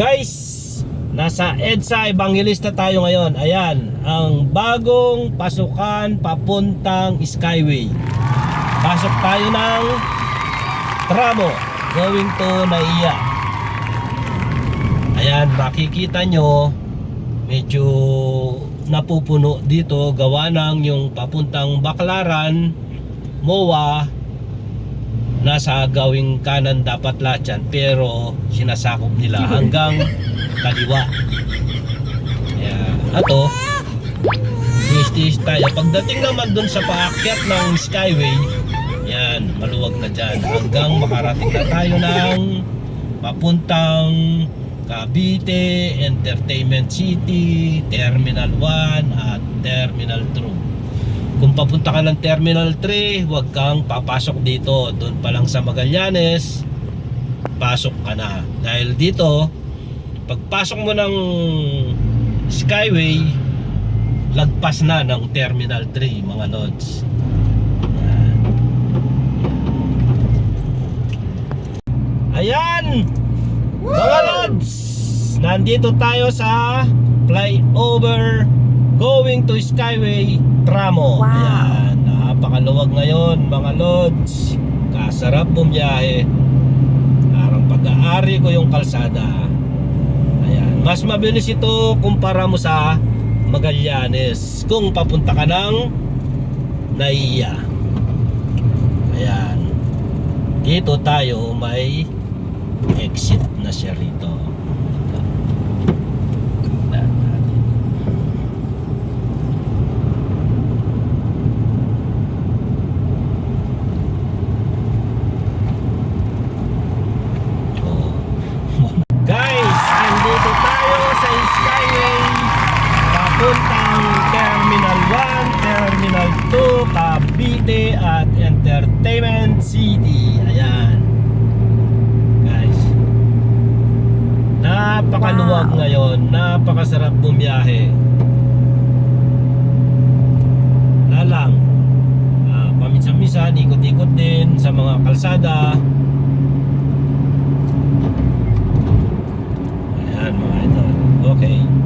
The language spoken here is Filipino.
Guys, nasa EDSA Evangelista tayo ngayon. Ayan, ang bagong pasukan papuntang Skyway. Pasok tayo ng tramo going to Naiya. Ayan, makikita nyo medyo napupuno dito gawa ng yung papuntang Baklaran, MOA, nasa gawing kanan dapat lahat yan pero sinasakop nila hanggang kaliwa. Kaya ato tiis tayo. Pagdating naman dun sa paakyat ng skyway yan maluwag na dyan. Hanggang makarating na tayo ng papuntang Cavite, Entertainment City, Terminal 1 at Terminal 2 kung papunta ka ng Terminal 3, huwag kang papasok dito. Doon pa lang sa Magallanes, pasok ka na. Dahil dito, pagpasok mo ng Skyway, lagpas na ng Terminal 3, mga lods. Yan. Ayan! Mga lods! Nandito tayo sa flyover going to Skyway Tramo. Wow. Ayan, napakaluwag ngayon mga lods. Kasarap bumiyahe. Parang pag-aari ko yung kalsada. Ayan, mas mabilis ito kumpara mo sa Magallanes kung papunta ka ng Naiya. Ayan. Dito tayo may exit na siya rito. Cavite at Entertainment City. Ayan. Guys. Napakaluwag wow. ngayon. Napakasarap bumiyahe. Na lang. Uh, paminsan-minsan, ikot-ikot din sa mga kalsada. Ayan mga ito. Okay.